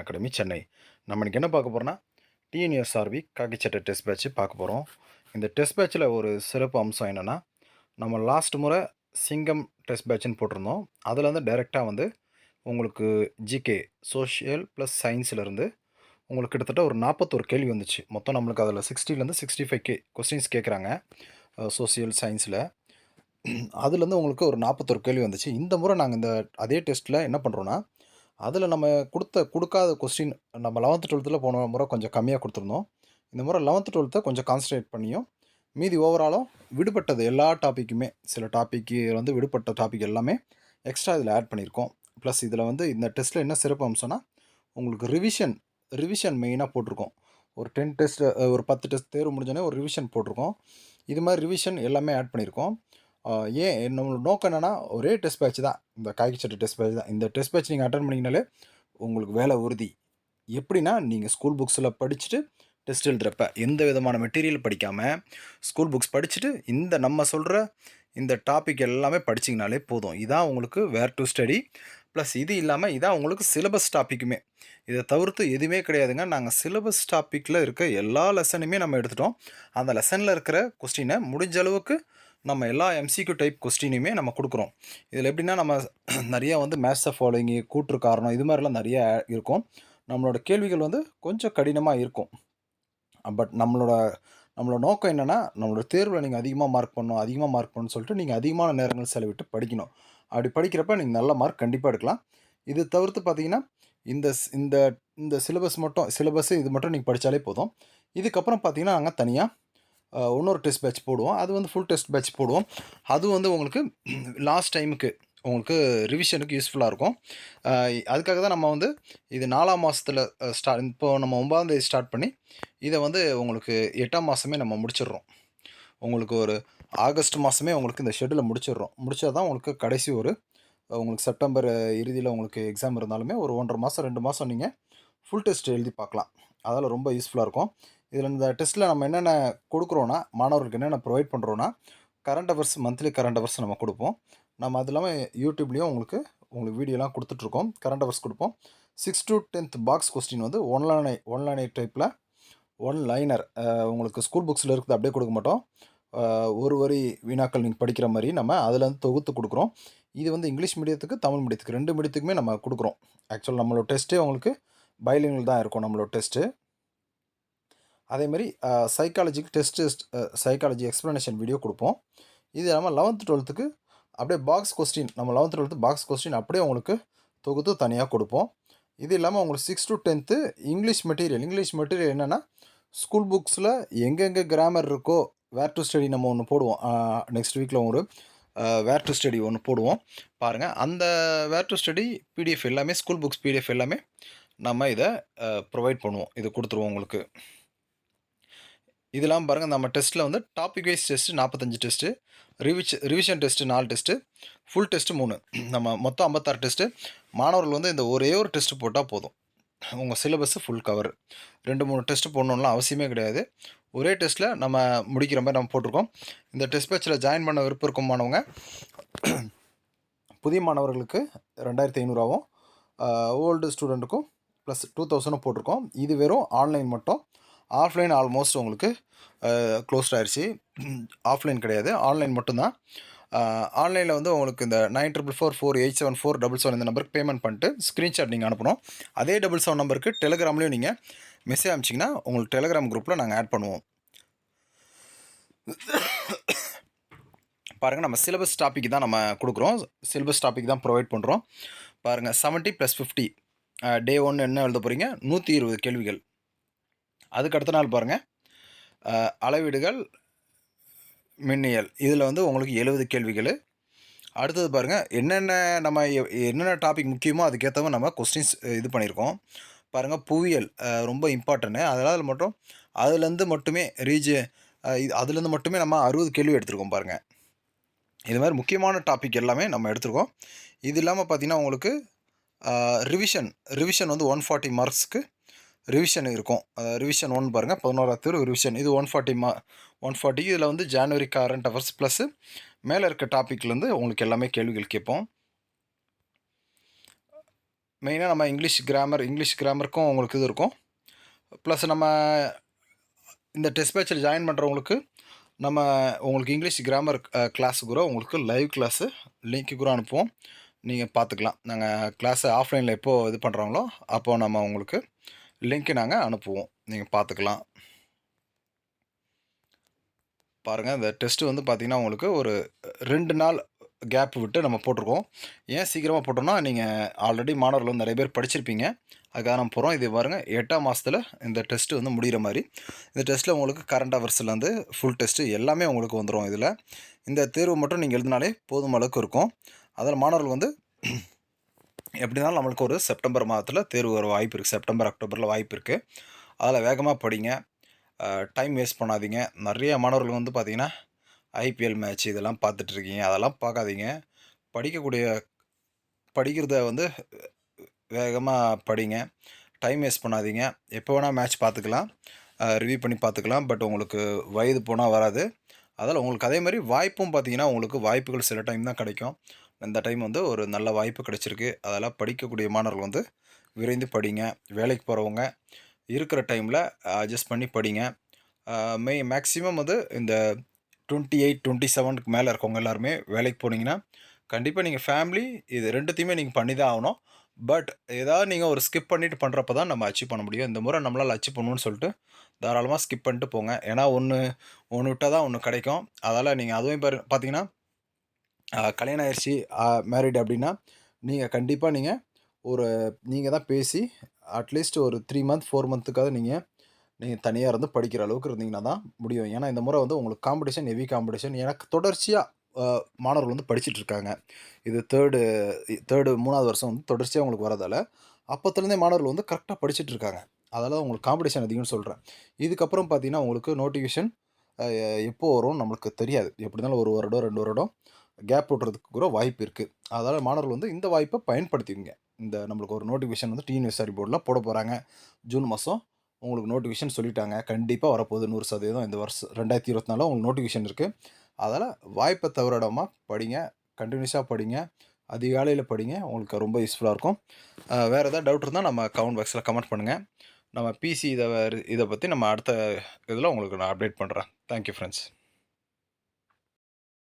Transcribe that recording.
Academy Chennai. நம்ம இன்னைக்கு என்ன பார்க்க போகிறோம்னா டிஎன்எஸ்ஆர்வி காக்கிச்சட்டை டெஸ்ட் பேட்ச் பார்க்க போகிறோம் இந்த டெஸ்ட் பேட்சில் ஒரு சிறப்பு அம்சம் என்னென்னா நம்ம லாஸ்ட் முறை சிங்கம் டெஸ்ட் பேட்ச்னு போட்டிருந்தோம். அதில் வந்து டைரெக்டாக வந்து உங்களுக்கு ஜிகே சோஷியல் ப்ளஸ் சயின்ஸ்லேருந்து உங்களுக்கு கிட்டத்தட்ட ஒரு நாற்பத்தொரு கேள்வி வந்துச்சு. மொத்தம் நம்மளுக்கு அதில் சிக்ஸ்டிலேருந்து சிக்ஸ்டி ஃபைவ் கே கொஸ்டின்ஸ் கேட்குறாங்க சோசியல் சயின்ஸில் அதுலேருந்து உங்களுக்கு ஒரு நாற்பத்தொரு கேள்வி வந்துச்சு. இந்த முறை நாங்கள் இந்த அதே டெஸ்ட்டில் என்ன பண்ணுறோன்னா அதில் நம்ம கொடுத்த கொடுக்காத கொஸ்டின் நம்ம லெவன்த்து டுவெல்த்தில் போன முறை கொஞ்சம் கம்மியாக கொடுத்துருந்தோம். இந்த முறை லெவன்த்து டுவெல்த்தை கொஞ்சம் கான்சன்ட்ரேட் பண்ணியும் மீதி ஓவராலும் விடுபட்டது எல்லா டாப்பிக்குமே சில டாப்பிக்கு வந்து விடுபட்ட டாபிக் எல்லாமே எக்ஸ்ட்ரா இதில் ஆட் பண்ணியிருக்கோம். ப்ளஸ் இதில் வந்து இந்த டெஸ்ட்டில் என்ன சிறப்பு அம்சம்னா உங்களுக்கு ரிவிஷன் ரிவிஷன் மெயினாக போட்டிருக்கோம். ஒரு டென் டெஸ்ட் ஒரு பத்து டெஸ்ட் தேர்வு முடிஞ்சோடனே ஒரு ரிவிஷன் போட்டிருக்கோம். இது மாதிரி ரிவிஷன் எல்லாமே ஆட் பண்ணியிருக்கோம். ஏன் நம்மளோட நோக்கம் என்னென்னா ஒரே டெஸ்ட் பேட்ச் தான். இந்த காய்ச்சட்டு டெஸ்ட் பேட்ச் தான். இந்த டெஸ்ட் பேட்ச் நீங்கள் அட்டன் பண்ணிங்கனாலே உங்களுக்கு வேலை உறுதி. எப்படின்னா நீங்கள் ஸ்கூல் புக்ஸில் படிச்சுட்டு டெஸ்ட் எழுதுறப்ப எந்த விதமான மெட்டீரியல் படிக்காமல் ஸ்கூல் புக்ஸ் படிச்சுட்டு இந்த நம்ம சொல்கிற இந்த டாபிக் எல்லாமே படிச்சிங்கனாலே போதும். இதான் உங்களுக்கு வேர் டு ஸ்டடி ப்ளஸ் இது இல்லாமல் இதான் உங்களுக்கு சிலபஸ் டாப்பிக்குமே இதை தவிர்த்து எதுவுமே கிடையாதுங்க. நாங்கள் சிலபஸ் டாப்பிக்கில் இருக்க எல்லா லெசனுமே நம்ம எடுத்துட்டோம். அந்த லெசனில் இருக்கிற கொஸ்டினை முடிஞ்ச அளவுக்கு நம்ம எல்லா எம்சிக்யூ டைப் கொஸ்டினையுமே நம்ம கொடுக்குறோம். இதில் எப்படின்னா நம்ம நிறையா வந்து மேத்ஸ் ஃபாலோயிங்கு கூற்று காரணம் இது மாதிரிலாம் நிறைய இருக்கும். நம்மளோட கேள்விகள் வந்து கொஞ்சம் கடினமாக இருக்கும். பட் நம்மளோட நம்மளோட நோக்கம் என்னென்னா நம்மளோட தேர்வில் நீங்கள் அதிகமாக மார்க் பண்ணணும் அதிகமாக மார்க் பண்ணணும்னு சொல்லிட்டு நீங்கள் அதிகமான நேரங்கள் செலவிட்டு படிக்கணும். அப்படி படிக்கிறப்ப நீங்கள் நல்ல மார்க் கண்டிப்பாக எடுக்கலாம். இது தவிர்த்து பார்த்தீங்கன்னா இந்த இந்த இந்த சிலபஸ் மட்டும் சிலபஸ் இது மட்டும் நீங்கள் படித்தாலே போதும். இதுக்கப்புறம் பார்த்தீங்கன்னா நாங்கள் தனியாக இன்னொரு டெஸ்ட் பேட்ச் போடுவோம். அது வந்து ஃபுல் டெஸ்ட் பேட்ச் போடுவோம். அது வந்து உங்களுக்கு லாஸ்ட் டைமுக்கு உங்களுக்கு ரிவிஷனுக்கு யூஸ்ஃபுல்லாக இருக்கும். அதுக்காக தான் நம்ம வந்து இது நாலாம் மாதத்தில் ஸ்டார்ட் இப்போ நம்ம ஒன்பதாம் தேதி ஸ்டார்ட் பண்ணி இதை வந்து உங்களுக்கு எட்டாம் மாதமே நம்ம முடிச்சிடுறோம். உங்களுக்கு ஒரு ஆகஸ்ட் மாதமே உங்களுக்கு இந்த ஷெட்யூலை முடிச்சிடுறோம். முடிச்சா தான் உங்களுக்கு கடைசி ஒரு உங்களுக்கு செப்டம்பர் இறுதியில் உங்களுக்கு எக்ஸாம் இருந்தாலுமே ஒரு ஒன்றரை மாதம் ரெண்டு மாதம் நீங்கள் ஃபுல் டெஸ்ட் எழுதி பார்க்கலாம். அதால் ரொம்ப யூஸ்ஃபுல்லாக இருக்கும். இதில் இந்த டெஸ்ட்டில் நம்ம என்னென்ன கொடுக்குறோன்னா மாணவர்களுக்கு என்னென்ன ப்ரொவைட் பண்ணுறோன்னா current affairs monthly current affairs நம்ம கொடுப்போம். நம்ம அது இல்லாமல் யூடியூப்லேயும் உங்களுக்கு உங்களுக்கு வீடியோலாம் கொடுத்துட்ருக்கோம் கரண்ட் அவர்ஸ் கொடுப்போம். Six to tenth box question வந்து ஒன்லைனை ஒன்லைனை டைப்பில் ஒன் லைனர் உங்களுக்கு ஸ்கூல் புக்ஸில் இருக்குது அப்படியே கொடுக்க மாட்டோம். ஒரு வரி வினாக்கள் நீங்கள் படிக்கிற மாதிரி நம்ம அதுலேருந்து தொகுத்து கொடுக்குறோம். இது வந்து இங்கிலீஷ் மீடியத்துக்கு தமிழ் மீடியத்துக்கு ரெண்டு மீடியத்துக்குமே நம்ம கொடுக்குறோம். ஆக்சுவலாக நம்மளோட டெஸ்ட்டே உங்களுக்கு பைலிங்கில் தான் இருக்கும் நம்மளோட டெஸ்ட்டு அதே மாதிரி சைக்காலஜிக்கு டெஸ்ட் சைக்காலஜி எக்ஸ்ப்ளனேஷன் வீடியோ கொடுப்போம். இது இல்லாமல் லெவன்த்து டுவெல்த்துக்கு அப்படியே பாக்ஸ் கொஸ்டின் நம்ம லெவன்த்து டுவெல்த்து பாக்ஸ் கொஸ்டின் அப்படியே உங்களுக்கு தொகுத்து தனியாக கொடுப்போம். இது இல்லாமல் உங்களுக்கு six to tenth English material English material என்னென்னா ஸ்கூல் புக்ஸில் எங்கெங்கே கிராமர் இருக்கோ வேர் டு ஸ்டடி நம்ம ஒன்று போடுவோம். நெக்ஸ்ட் வீக்கில் ஒரு வேர் டு ஸ்டடி ஒன்று போடுவோம். பாருங்கள் அந்த வேர் டு ஸ்டடி பிடிஎஃப் எல்லாமே ஸ்கூல் புக்ஸ் பிடிஎஃப் எல்லாமே நம்ம இதை ப்ரொவைட் பண்ணுவோம். இது கொடுத்துருவோம் உங்களுக்கு. இதெல்லாம் பாருங்கள் நம்ம டெஸ்ட்டில் வந்து டாபிக் வைஸ் டெஸ்ட்டு நாற்பத்தஞ்சு டெஸ்ட்டு ரிவிஷ் ரிவிஷன் டெஸ்ட்டு நாலு டெஸ்ட்டு ஃபுல் டெஸ்ட்டு மூணு. நம்ம மொத்தம் ஐம்பத்தாறு டெஸ்ட்டு மாணவர்கள் வந்து இந்த ஒரே ஒரு டெஸ்ட்டு போட்டால் போதும். உங்கள் சிலபஸ்ஸு ஃபுல் கவர் ரெண்டு மூணு டெஸ்ட்டு போடணும்லாம் அவசியமே கிடையாது. ஒரே டெஸ்ட்டில் நம்ம முடிக்கிற மாதிரி நம்ம போட்டிருக்கோம். இந்த டெஸ்ட் பேட்சில் ஜாயின் பண்ண விருப்பம் இருக்கும் மாணவங்க புதிய மாணவர்களுக்கு ரெண்டாயிரத்தி ஐநூறுவாவும் ஓல்டு ஸ்டூடெண்ட்டுக்கும் ப்ளஸ் டூ தௌசண்டும் போட்டிருக்கோம். இது வெறும் ஆன்லைன் மட்டும். ஆஃப்லைன் ஆல்மோஸ்ட் உங்களுக்கு க்ளோஸ்ட் ஆயிடுச்சு ஆஃப்லைன் கிடையாது. ஆன்லைன் மட்டும்தான். ஆன்லைனில் வந்து உங்களுக்கு இந்த nine triple four four eight seven four double seven இந்த நம்பருக்கு பேமெண்ட் பண்ணிட்டு ஸ்க்ரீன்ஷாட் நீங்கள் அனுப்பணும். அதே டபுள் செவன் நம்பருக்கு டெலிகிராம்லேயும் நீங்கள் மெசேஜ் அனுப்பிச்சிங்கன்னா உங்களுக்கு டெலிகிராம் குரூப்பில் நாங்கள் ஆட் பண்ணுவோம். பாருங்கள் நம்ம சிலபஸ் டாபிக் தான் நம்ம கொடுக்குறோம். சிலபஸ் டாபிக் தான் ப்ரொவைட் பண்ணுறோம் பாருங்கள் செவன்ட்டி ப்ளஸ் ஃபிஃப்டி டே ஒன்று என்ன எழுத போகிறீங்க நூற்றி இருபது கேள்விகள். அதுக்கு அடுத்த நாள் பாருங்கள் அளவீடுகள் மின்னியல். இதில் வந்து உங்களுக்கு எழுபது கேள்விகள். அடுத்தது பாருங்கள் என்னென்ன நம்ம எ- என்னென்ன டாபிக் முக்கியமோ அதுக்கேற்ற மாதிரி நம்ம கொஸ்டின்ஸ் இது பண்ணியிருக்கோம் பாருங்கள் புவியியல் ரொம்ப இம்பார்ட்டன்ட்டு அதனால் மட்டும் அதுலேருந்து மட்டுமே ரீஜ் அதுலேருந்து மட்டுமே நம்ம அறுபது கேள்வி எடுத்திருக்கோம் பாருங்கள் இது மாதிரி முக்கியமான டாபிக் எல்லாமே நம்ம எடுத்திருக்கோம். இது இல்லாமல் பார்த்தீங்கன்னா உங்களுக்கு ரிவிஷன் ரிவிஷன் வந்து ஒன் ஃபார்ட்டி மார்க்ஸ்க்கு ரிவிஷன் இருக்கும். ரிவிஷன் ஒன் பாருங்கள் பதினோராவது ரிவிஷன் இது ஒன் ஃபார்ட்டி மா ஒன் ஃபார்ட்டி இதில் வந்து ஜான்வரி கரண்ட் அவர்ஸ் ப்ளஸ்ஸு மேலே இருக்க டாப்பிக்லேருந்து உங்களுக்கு எல்லாமே கேள்விகள் கேட்போம். மெயினாக நம்ம இங்கிலீஷ் கிராமர் இங்கிலீஷ் கிராமருக்கும் உங்களுக்கு இது இருக்கும். ப்ளஸ் நம்ம இந்த டெஸ்ட் பேட்சில் ஜாயின் பண்ணுறவங்களுக்கு நம்ம உங்களுக்கு இங்கிலீஷ் கிராமர் கிளாஸு கூட உங்களுக்கு லைவ் கிளாஸு லிங்க்கு கூட அனுப்புவோம். நீங்கள் பார்த்துக்கலாம். நாங்கள் கிளாஸை ஆஃப்லைனில் எப்போது இது பண்ணுறாங்களோ அப்போது நம்ம உங்களுக்கு லிங்க்கு நாங்கள் அனுப்புவோம். நீங்கள் பார்த்துக்கலாம் பாருங்கள் இந்த டெஸ்ட்டு வந்து பார்த்திங்கன்னா உங்களுக்கு ஒரு ரெண்டு நாள் கேப் விட்டு நம்ம போட்டிருக்கோம். ஏன் சீக்கிரமாக போட்டோம்னா நீங்கள் ஆல்ரெடி மாணவர்கள் வந்து நிறைய பேர் படிச்சிருப்பீங்க. அதுக்காக நம்ம போகிறோம் இது பாருங்கள் எட்டாம் மாதத்தில் இந்த டெஸ்ட்டு வந்து முடிகிற மாதிரி. இந்த டெஸ்ட்டில் உங்களுக்கு கரண்ட் அவர்ஸ்லேருந்து ஃபுல் டெஸ்ட்டு எல்லாமே உங்களுக்கு வந்துடும் இதில். இந்த தேர்வு மட்டும் நீங்கள் எழுதினாலே போதும் அளவுக்கு இருக்கும். அதில் மாணவர்கள் வந்து எப்படினாலும் நம்மளுக்கு ஒரு செப்டம்பர் மாதத்தில் தேர்வு வர வாய்ப்பு இருக்குது செப்டம்பர் அக்டோபரில் வாய்ப்பு இருக்குது அதில் வேகமாக படிங்க. டைம் வேஸ்ட் பண்ணாதீங்க. நிறைய மாணவர்கள் வந்து பார்த்திங்கன்னா ஐபிஎல் மேட்ச் இதெல்லாம் பார்த்துட்ருக்கீங்க அதெல்லாம் பார்க்காதீங்க படிக்கக்கூடிய படிக்கிறத வந்து வேகமாக படிங்க. டைம் வேஸ்ட் பண்ணாதீங்க. எப்போ வேணால் மேட்ச் பார்த்துக்கலாம் ரிவ்யூ பண்ணி பார்த்துக்கலாம் பட் உங்களுக்கு வயது போனால் வராது. அதில் உங்களுக்கு அதே மாதிரி வாய்ப்பும் பார்த்தீங்கன்னா உங்களுக்கு வாய்ப்புகள் சில டைம் தான் கிடைக்கும். இந்த டைம் வந்து ஒரு நல்ல வாய்ப்பு கிடைச்சிருக்கு. அதெல்லாம் படிக்கக்கூடிய மாணவர்கள் வந்து விரைந்து படிங்க. வேலைக்கு போகிறவங்க இருக்கிற டைமில் அட்ஜஸ்ட் பண்ணி படிங்க. மே மேக்ஸிமம் வந்து இந்த டுவெண்ட்டி எயிட் டுவெண்ட்டி செவனுக்கு மேலே இருக்கவங்க எல்லாருமே வேலைக்கு போனீங்கன்னா கண்டிப்பாக நீங்கள் ஃபேமிலி இது ரெண்டுத்தையுமே நீங்கள் பண்ணி தான் ஆகணும். பட் ஏதாவது நீங்கள் ஒரு ஸ்கிப் பண்ணிட்டு பண்ணுறப்ப தான் நம்ம அச்சீவ் பண்ண முடியும். இந்த முறை நம்மளால் அச்சீவ் பண்ணணும்னு சொல்லிட்டு தாராளமாக ஸ்கிப் பண்ணிட்டு போங்க. ஏன்னா ஒன்று ஒன்று விட்டால் தான் ஒன்று கிடைக்கும். அதால் நீங்கள் அதுவும் பாரு பார்த்தீங்கன்னா கல்யாணம் ஆயிடுச்சு மேரிடு அப்படின்னா நீங்கள் கண்டிப்பாக நீங்கள் ஒரு நீங்கள் தான் பேசி அட்லீஸ்ட் ஒரு த்ரீ மந்த் ஃபோர் மந்த்துக்காவது நீங்கள் நீங்கள் தனியாக இருந்து படிக்கிற அளவுக்கு இருந்தீங்கன்னா தான் முடியும். ஏன்னா இந்த முறை வந்து உங்களுக்கு காம்படிஷன் ஹெவி காம்படிஷன் எனக்கு தொடர்ச்சியாக மாணவர்கள் வந்து படிச்சுட்டு இருக்காங்க. இது தேர்டு தேர்டு மூணாவது வருஷம் வந்து தொடர்ச்சியாக உங்களுக்கு வரதால் அப்போத்துலேருந்தே மாணவர்கள் வந்து கரெக்டாக படிச்சுட்டு இருக்காங்க. அதனால் உங்களுக்கு காம்படிஷன் அதிகம்னு சொல்கிறேன் இதுக்கப்புறம் பார்த்தீங்கன்னா உங்களுக்கு நோட்டிஃபிகேஷன் எப்போ வரும் நம்மளுக்கு தெரியாது. எப்படி இருந்தாலும் ஒரு வருடம் ரெண்டு வருடம் கேப் விடுறதுக்கு கூட வாய்ப்பு இருக்குது அதனால் மாணவர்கள் வந்து இந்த வாய்ப்பை பயன்படுத்திக்கங்க. இந்த நம்மளுக்கு ஒரு நோட்டிஃபிகேஷன் வந்து டிஎன்எஸ்ஆர்பி போர்டில் போட போகிறாங்க ஜூன் மாதம் உங்களுக்கு நோட்டிஃபிகேஷன் சொல்லிட்டாங்க. கண்டிப்பாக வரப்போகுது நூறு சதவீதம் இந்த வருஷம் ரெண்டாயிரத்தி இருபத்தி நாலில் உங்களுக்கு நோட்டிஃபிகேஷன் இருக்குது அதால் வாய்ப்பை தவறிடாமல் படிங்க. கண்டினியூஸாக படிங்க. அதிகாலையில் படிங்க. உங்களுக்கு ரொம்ப யூஸ்ஃபுல்லாக இருக்கும். வேறு ஏதாவது டவுட் இருந்தால் நம்ம கமெண்ட் பாக்ஸில் கமெண்ட் பண்ணுங்கள் நம்ம பிசி இதை இதை பற்றி நம்ம அடுத்த இதில் உங்களுக்கு நான் அப்டேட் பண்ணுறேன் தேங்க்யூ ஃப்ரெண்ட்ஸ்